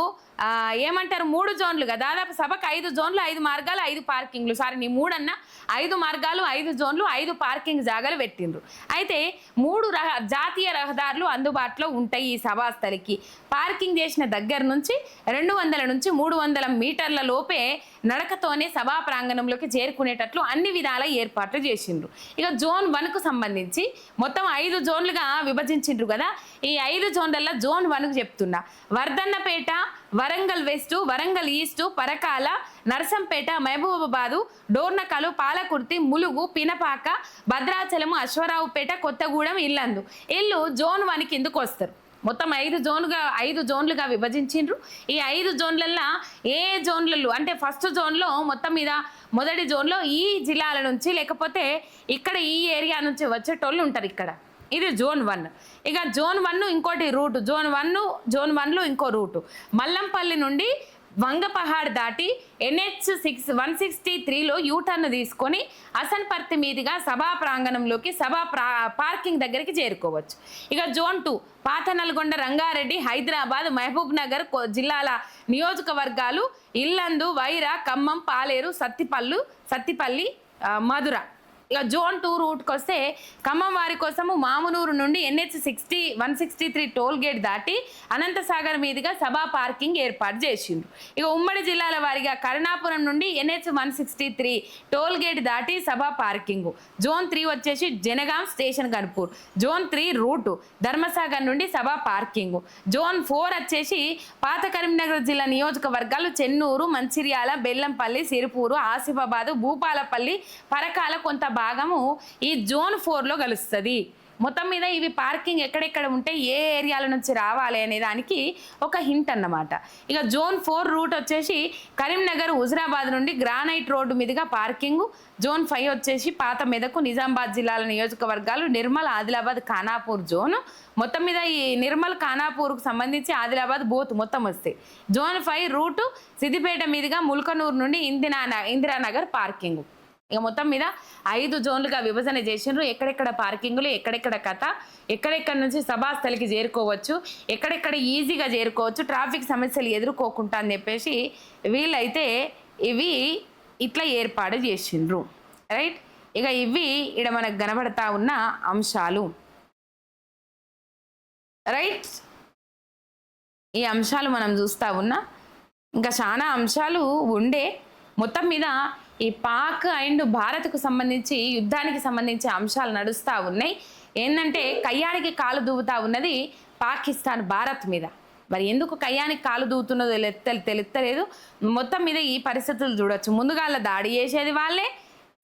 ఏమంటారు? మూడు జోన్లుగా దాదాపు సభకు ఐదు జోన్లు ఐదు మార్గాలు ఐదు పార్కింగ్లు. సారీ నీ మూడన్న ఐదు మార్గాలు ఐదు జోన్లు ఐదు పార్కింగ్ జాగాలు పెట్టిండ్రు. అయితే మూడు రహ జాతీయ రహదారులు అందుబాటులో ఉంటాయి ఈ సభాస్థలికి. పార్కింగ్ చేసిన దగ్గర నుంచి రెండు వందల నుంచి మూడు వందల మీటర్ల లోపే నడకతోనే సభా ప్రాంగణంలోకి చేరుకునేటట్లు అన్ని విధాల ఏర్పాట్లు చేసిండ్రు. ఇక జోన్ వన్కు సంబంధించి మొత్తం ఐదు జోన్లుగా విభజించిండ్రు కదా. ఈ ఐదు జోన్లలో జోన్ వన్కు చెప్తున్నా. Wardhannapet Warangal west Warangal east Parakala Narsampet Mahabubabad Dornakal Palakurthi Mulugu Pinapaka Bhadrachalam Aswaraopeta Kothagudem Yellandu. ఇల్లు జోన్ వన్ కిందకు వస్తారు. మొత్తం ఐదు జోన్లుగా ఐదు జోన్లుగా విభజించిండ్రు. ఈ ఐదు జోన్లల్లో ఏ జోన్లలో అంటే ఫస్ట్ జోన్లో మొత్తం మీద మొదటి జోన్లో ఈ జిల్లాల నుంచి లేకపోతే ఇక్కడ ఈ ఏరియా నుంచి వచ్చేటోళ్ళు ఉంటారు ఇక్కడ. ఇది జోన్ వన్. ఇక జోన్ వన్ ఇంకోటి రూట్. జోన్ వన్ జోన్ వన్లో ఇంకో రూటు. మల్లంపల్లి నుండి వంగపహాడ్ దాటి ఎన్హెచ్ సిక్స్ వన్ సిక్స్టీ త్రీలో యూటర్న్ తీసుకొని అసన్పర్తి మీదుగా సభా ప్రాంగణంలోకి సభా ప్రా పార్కింగ్ దగ్గరికి చేరుకోవచ్చు. ఇక జోన్ టూ పాత నల్గొండ రంగారెడ్డి హైదరాబాద్ మహబూబ్ నగర్ జిల్లాల నియోజకవర్గాలు ఇల్లందు వైరా ఖమ్మం పాలేరు సత్తిపల్లు సత్తిపల్లి మధుర. జోన్ టూ రూట్కి వస్తే ఖమ్మం వారి కోసము మామునూరు నుండి NH sixty one sixty three toll gate దాటి అనంతసాగర్ మీదుగా సభా పార్కింగ్ ఏర్పాటు చేసిండ్రు. ఇక ఉమ్మడి జిల్లాల వారిగా కరుణాపురం నుండి NH one sixty three toll gate దాటి సభా పార్కింగ్. జోన్ త్రీ వచ్చేసి Jangaon station Kanupur zone three route Dharmasagar నుండి సభా పార్కింగ్. జోన్ ఫోర్ వచ్చేసి పాత కరీంనగర్ జిల్లా నియోజకవర్గాలు చెన్నూరు మంచిర్యాల బెల్లంపల్లి సిరిపూరు ఆసిఫాబాదు భూపాలపల్లి పరకాల కొంత భాగము ఈ జోన్ ఫోర్లో కలుస్తుంది. మొత్తం మీద ఇవి పార్కింగ్ ఎక్కడెక్కడ ఉంటే ఏ ఏరియాల నుంచి రావాలి అనే దానికి ఒక హింట్ అన్నమాట. ఇక జోన్ ఫోర్ రూట్ వచ్చేసి కరీంనగర్ హుజరాబాద్ నుండి గ్రానైట్ రోడ్డు మీదుగా పార్కింగ్. జోన్ ఫైవ్ వచ్చేసి పాత మెదకు నిజామాబాద్ జిల్లాల నియోజకవర్గాలు నిర్మల్ ఆదిలాబాద్ ఖానాపూర్ జోన్. మొత్తం మీద ఈ నిర్మల్ ఖానాపూర్కు సంబంధించి ఆదిలాబాద్ బోత్ మొత్తం వస్తాయి జోన్ ఫైవ్ రూటు సిద్దిపేట మీదుగా ముల్కనూరు నుండి ఇందిరా ఇందిరానగర్ పార్కింగ్. ఇక మొత్తం మీద ఐదు జోన్లుగా విభజన చేసిండ్రు. ఎక్కడెక్కడ పార్కింగ్లు ఎక్కడెక్కడ కథ ఎక్కడెక్కడ నుంచి సభాస్థలికి చేరుకోవచ్చు ఎక్కడెక్కడ ఈజీగా చేరుకోవచ్చు ట్రాఫిక్ సమస్యలు ఎదుర్కోకుండా అని చెప్పేసి వీళ్ళైతే ఇవి ఇట్లా ఏర్పాటు చేసిండ్రు. రైట్? ఇక ఇవి ఇక్కడ మనకు కనబడతా ఉన్న అంశాలు. రైట్? ఈ అంశాలు మనం చూస్తా ఉన్నా. ఇంకా చాలా అంశాలు ఉండే. మొత్తం మీద ఈ పాక్ అండ్ భారత్కు సంబంధించి యుద్ధానికి సంబంధించి అంశాలు నడుస్తూ ఉన్నాయి. ఏంటంటే కయ్యానికి కాలు దూవుతా ఉన్నది పాకిస్తాన్ భారత్ మీద. మరి ఎందుకు కయ్యానికి కాలు దూవుతున్నదో తెలు- తెలుస్తలేదు మొత్తం మీద ఈ పరిస్థితులు చూడొచ్చు. ముందుగా దాడి చేసేది వాళ్ళే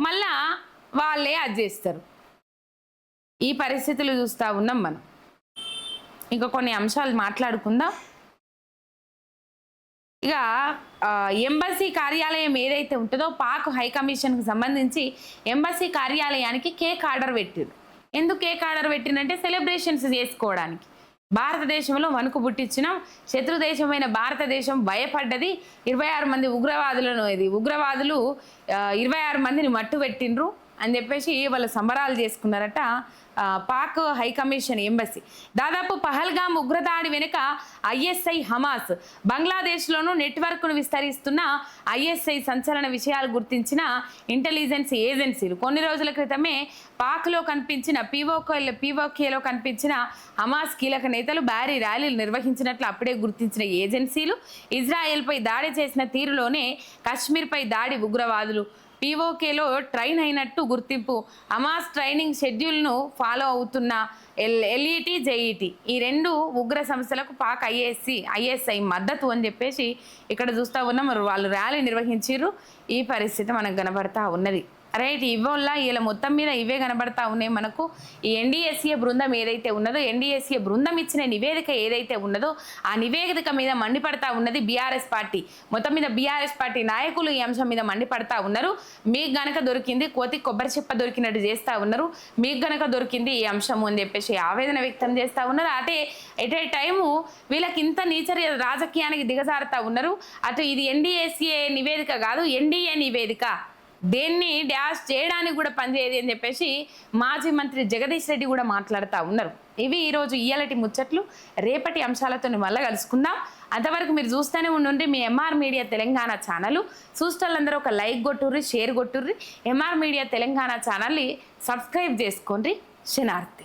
మళ్ళా వాళ్ళే అది చేస్తారు. ఈ పరిస్థితులు చూస్తూ ఉన్నాం మనం. ఇంకా కొన్ని అంశాలు మాట్లాడుకుందాం. ఇక ఎంబసీ కార్యాలయం ఏదైతే ఉంటుందో పాక్ హై కమిషన్కు సంబంధించి ఎంబసీ కార్యాలయానికి కేక్ ఆర్డర్ పెట్టిరు ఎందుకు కేక్ ఆర్డర్ పెట్టిందంటే సెలబ్రేషన్స్ చేసుకోవడానికి. భారతదేశంలో వణుకు పుట్టించిన శత్రు దేశమైన భారతదేశం భయపడ్డది. ఇరవై ఆరు మంది ఉగ్రవాదులను ఇది ఉగ్రవాదులు ఇరవై ఆరు మందిని మట్టు పెట్టిండ్రు అని చెప్పేసి వాళ్ళు సంబరాలు చేసుకున్నారట పాక్ హై కమిషన్ ఎంబసీ. దాదాపు పహల్గామ్ ఉగ్రదాడి వెనుక ఐఎస్ఐ హమాస్. బంగ్లాదేశ్లోనూ నెట్వర్క్ను విస్తరిస్తున్న ఐఎస్ఐ సంచలన విషయాలు గుర్తించిన ఇంటెలిజెన్స్ ఏజెన్సీలు. కొన్ని రోజుల క్రితమే పాక్లో కనిపించిన పీఓకేలో పీఓకేలో కనిపించిన హమాస్ కీలక నేతలు భారీ ర్యాలీలు నిర్వహించినట్లు అప్పుడే గుర్తించిన ఏజెన్సీలు. ఇజ్రాయెల్పై దాడి చేసిన తీరులోనే కశ్మీర్పై దాడి ఉగ్రవాదులు పీఓకేలో ట్రైన్ అయినట్టు గుర్తింపు. అమాస్ ట్రైనింగ్ షెడ్యూల్ను ఫాలో అవుతున్న ఎల్ ఎల్ఈటి జేఈటి ఈ రెండు ఉగ్ర సంస్థలకు పాక్ ఐఎస్సి ఐఎస్ఐ మద్దతు అని చెప్పేసి ఇక్కడ చూస్తూ ఉన్నాం. మరి వాళ్ళు ర్యాలీ నిర్వహించారు ఈ పరిస్థితి మనకు కనబడతా ఉన్నది. రైట్ ఇవల్ల వీళ్ళ మొత్తం మీద ఇవే కనబడతా ఉన్నాయి మనకు. ఈ ఎన్డీఎస్ఏ బృందం ఏదైతే ఉన్నదో ఎన్డీఎస్ఏ బృందం ఇచ్చిన నివేదిక ఏదైతే ఉన్నదో ఆ నివేదిక మీద మండిపడతా ఉన్నది బీఆర్ఎస్ పార్టీ. మొత్తం మీద బీఆర్ఎస్ పార్టీ నాయకులు ఈ అంశం మీద మండిపడతా ఉన్నారు. మీకు గనక దొరికింది కోతి కొబ్బరి చెప్ప దొరికినట్టు చేస్తా ఉన్నారు. మీకు గనక దొరికింది ఈ అంశం అని చెప్పేసి ఆవేదన వ్యక్తం చేస్తా ఉన్నారు. అటే ఎట్ ఏ టైము వీళ్ళకి ఇంత నీచరి రాజకీయానికి దిగజారుతా ఉన్నారు. అటు ఇది ఎన్డీఎస్ఏ నివేదిక కాదు ఎన్డీఏ నివేదిక. దేన్ని డ్యాష్ చేయడానికి కూడా పనిచేయదు అని చెప్పేసి మాజీ మంత్రి జగదీష్ రెడ్డి కూడా మాట్లాడుతూ ఉన్నారు. ఇవి ఈరోజు ఇయ్యాలటి ముచ్చట్లు. రేపటి అంశాలతో మళ్ళీ కలుసుకుందాం. అంతవరకు మీరు చూస్తూనే ఉండండి మీ ఎంఆర్ మీడియా తెలంగాణ ఛానల్. చూసేవాళ్ళందరూ ఒక లైక్ కొట్టుర్రి షేర్ కొట్టుర్రి. ఎంఆర్ మీడియా తెలంగాణ ఛానల్ని సబ్స్క్రైబ్ చేసుకోండి శనార్థి